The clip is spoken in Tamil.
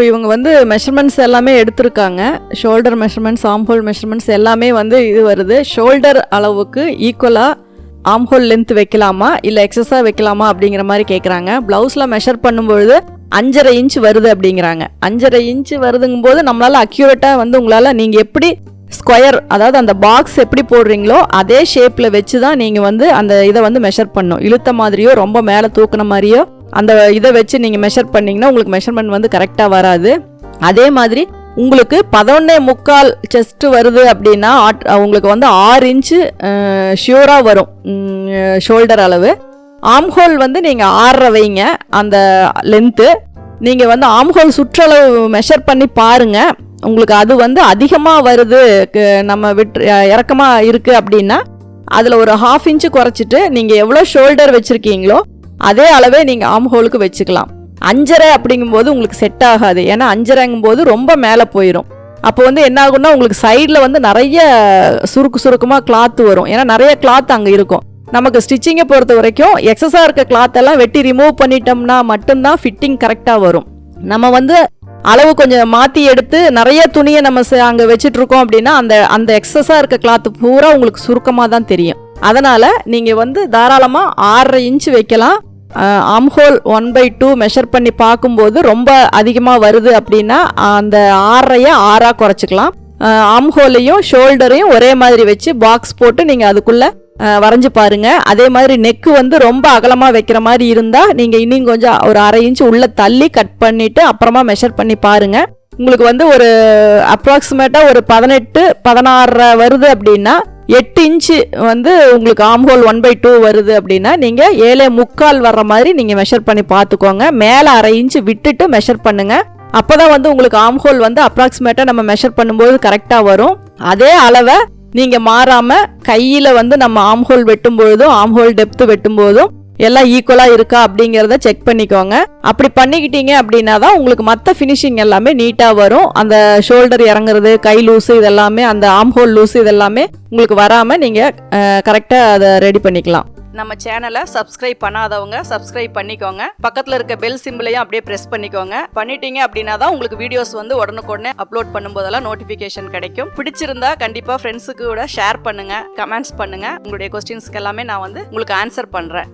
இப்போ இவங்க வந்து மெஷர்மெண்ட்ஸ் எல்லாமே எடுத்திருக்காங்க. ஷோல்டர் மெஷர்மெண்ட்ஸ் ஆம்ஹோல் மெஷர்மெண்ட்ஸ் எல்லாமே வந்து இது வருது. ஷோல்டர் அளவுக்கு ஈக்குவலாக ஆம்ஹோல் லென்த் வைக்கலாமா? இல்லை எக்ஸஸாக வைக்கலாமா? அப்படிங்கிற மாதிரி கேட்குறாங்க ப்ளவுஸில் மெஷர் பண்ணும்பொழுது அஞ்சரை இன்ச் வருது அப்படிங்கிறாங்க. அஞ்சரை இன்ச் வருதுங்கும் போது நம்மளால் அக்யூரேட்டாக வந்து உங்களால் நீங்கள் எப்படி ஸ்கொயர் அதாவது அந்த பாக்ஸ் எப்படி போடுறீங்களோ அதே ஷேப்பில் வச்சு தான் நீங்கள் வந்து அந்த இதை வந்து மெஷர் பண்ணும். இழுத்த மாதிரியோ ரொம்ப மேலே தூக்குன மாதிரியோ அந்த இதை வச்சு நீங்கள் மெஷர் பண்ணிங்கன்னா உங்களுக்கு மெஷர்மெண்ட் வந்து கரெக்டாக வராது. அதே மாதிரி உங்களுக்கு பதினொன்னே முக்கால் செஸ்ட் வருது அப்படின்னா ஆட்- உங்களுக்கு வந்து ஆறு இன்ச்சு ஷியூராக வரும். ஷோல்டர் அளவு. ஆம்ஹோல் வந்து நீங்கள் ஆறரை வைங்க அந்த லென்த்து நீங்கள் வந்து ஆம்ஹோல் சுற்றளவு மெஷர் பண்ணி பாருங்கள் உங்களுக்கு அது வந்து அதிகமாக வருது நம்ம விட்டு இறக்கமாக இருக்குது அப்படின்னா அதில் ஒரு ஹாஃப் இன்ச்சு குறைச்சிட்டு நீங்கள் எவ்வளோ ஷோல்டர் வச்சுருக்கீங்களோ அதே அளவே நீங்கள் ஆம்ஹோலுக்கு வச்சுக்கலாம். அஞ்சரை அப்படிங்கும்போது உங்களுக்கு செட் ஆகாது. ஏன்னா அஞ்சரைங்கும் போது ரொம்ப மேலே போயிடும் அப்போ வந்து என்ன ஆகும்னா உங்களுக்கு சைடில் வந்து நிறைய சுருக்கு சுருக்கமாக கிளாத் வரும். ஏன்னா நிறைய கிளாத் அங்கே இருக்கும். நமக்கு ஸ்டிச்சிங்கை பொறுத்த வரைக்கும் எக்ஸஸாக இருக்க கிளாத் எல்லாம் வெட்டி ரிமூவ் பண்ணிட்டோம்னா மட்டும்தான் ஃபிட்டிங் கரெக்டாக வரும். நம்ம வந்து அளவு கொஞ்சம் மாற்றி எடுத்து நிறைய துணியை நம்ம ச- அங்கே வச்சுட்ருக்கோம் அப்படின்னா அந்த அந்த எக்ஸஸாக இருக்க கிளாத் பூரா உங்களுக்கு சுருக்கமாக தான் தெரியும். அதனால் நீங்கள் வந்து தாராளமாக ஆறரை இன்ச் வைக்கலாம். Armhole one by two measure பண்ணி பார்க்கும்போது ரொம்ப அதிகமாக வருது அப்படின்னா அந்த ஆறரையை ஆறாக குறைச்சிக்கலாம். ஆம்ஹோலையும் ஷோல்டரையும் ஒரே மாதிரி வச்சு பாக்ஸ் போட்டு நீங்கள் அதுக்குள்ளே வரைஞ்சி பாருங்க. அதே மாதிரி நெக்கு வந்து ரொம்ப அகலமாக வைக்கிற மாதிரி இருந்தால் நீங்கள் இன்னும் கொஞ்சம் ஒரு அரை இன்ச் உள்ளே தள்ளி கட் பண்ணிவிட்டு அப்புறமா மெஷர் பண்ணி பாருங்கள் உங்களுக்கு வந்து ஒரு அப்ராக்சிமேட்டாக ஒரு பதினெட்டு பதினாறு வருது அப்படின்னா எட்டு இன்ச்சு வந்து உங்களுக்கு ஆம்ஹோல் ஒன் பை டூ வருது அப்படின்னா நீங்கள் ஏழே முக்கால் வர்ற மாதிரி நீங்கள் மெஷர் பண்ணி பார்த்துக்கோங்க. மேலே அரை இன்ச்சு விட்டுட்டு மெஷர் பண்ணுங்கள் அப்போ தான் வந்து உங்களுக்கு ஆம்ஹோல் வந்து அப்ராக்சிமேட்டாக நம்ம மெஷர் பண்ணும்போது கரெக்டாக வரும். அதே அளவை நீங்கள் மாறாமல் கையில் வந்து நம்ம ஆம்ஹோல் வெட்டும் பொழுதும் ஆம்ஹோல் டெப்த் வெட்டும் போதும் எல்லாம் ஈக்குவலாக இருக்கா அப்படிங்கிறத செக் பண்ணிக்கோங்க. அப்படி பண்ணிக்கிட்டீங்க அப்படின்னா தான் உங்களுக்கு மற்ற ஃபினிஷிங் எல்லாமே நீட்டாக வரும். அந்த ஷோல்டர் இறங்குறது கை லூஸு இதெல்லாமே அந்த ஆம்ஹோல் லூஸு இதெல்லாமே உங்களுக்கு வராமல் நீங்கள் கரெக்டாக அதை ரெடி பண்ணிக்கலாம். நம்ம சேனலை சப்ஸ்கிரைப் பண்ணாதவங்க சப்ஸ்கிரைப் பண்ணிக்கோங்க. பக்கத்தில் இருக்க பெல் சிம்பிளையும் அப்படியே ப்ரெஸ் பண்ணிக்கோங்க. பண்ணிட்டீங்க அப்படின்னா தான் உங்களுக்கு வீடியோஸ் வந்து உடனுக்குடனே அப்லோட் பண்ணும்போதெல்லாம் நோட்டிஃபிகேஷன் கிடைக்கும். பிடிச்சிருந்தா கண்டிப்பாக ஃப்ரெண்ட்ஸுக்கு கூட ஷேர் பண்ணுங்கள் கமெண்ட்ஸ் பண்ணுங்கள் உங்களுடைய கொஸ்டின்ஸ்க்கு எல்லாமே நான் வந்து உங்களுக்கு ஆன்சர் பண்ணுறேன்